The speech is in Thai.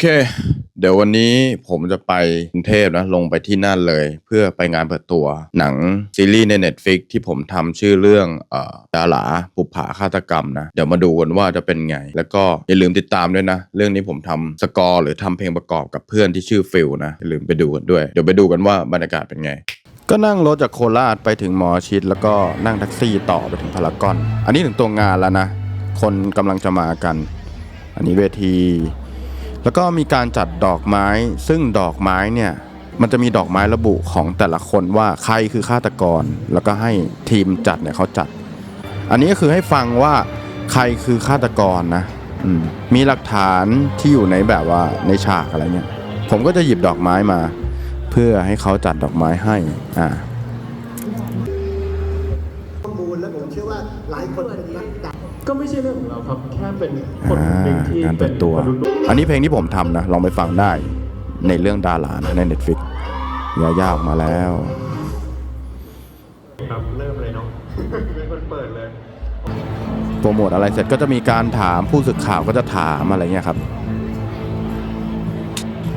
เค เดี๋ยววันนี้ผมจะไปกรุงเทพนะลงไปที่นั่นเลย เพื่อไปงานเปิดตัวหนังซีรีส์ใน Netflix ที่ผมทำชื่อเรื่องเอ่อดาราปุปผาฆาตกรรมนะ เดี๋ยวมาดูกันว่าจะเป็นไง แล้วก็อย่าลืมติดตามด้วยนะ เรื่องนี้ผมทำสกอร์หรือทำเพลงประกอบกับเพื่อนที่ชื่อฟิลนะอย่าลืมไปดูกันด้วยเดี๋ยวไปดูกันว่าบรรยากาศเป็นไงก็นั่งรถจากโคราชไปถึงหมอชิดแล้วก็นั่งแท็กซี่ต่อไปถึงพารากอน อันนี้ถึงตัวงานแล้วนะ คนกำลังจะมากัน อันนี้เวที แล้วก็มีการจัดดอกไม้ ซึ่งดอกไม้เนี่ยมันจะมีดอกไม้ระบุของแต่ละคนว่าใครคือฆาตกร แล้วก็ให้ทีมจัดเนี่ยเขาจัด อันนี้ก็คือให้ฟังว่าใครคือฆาตกรนะมมีหลักฐานที่อยู่ในแบบว่าในฉากอะไรเงี้ยผมก็จะหยิบดอกไม้มา เพื่อให้เขาจัดดอกไม้ให้อ่า เชื่อว่าหลายคนเป็นนักดักก็ไม่ใช่เรื่องของเราครับ แค่เป็นคนหนึ่งที่งานเปิดตัวมนุษย์อันนี้เพลงที่ผมทำนะ ลองไปฟังได้ในเรื่องดารานะใน Netflix ยาย่าออกมาแล้ว ครับเริ่มเลยเนาะเป็นคนเปิดเลย โปรโมทอะไรเสร็จก็จะมีการถามผู้สื่อข่าวก็จะถามอะไรเงี้ยครับ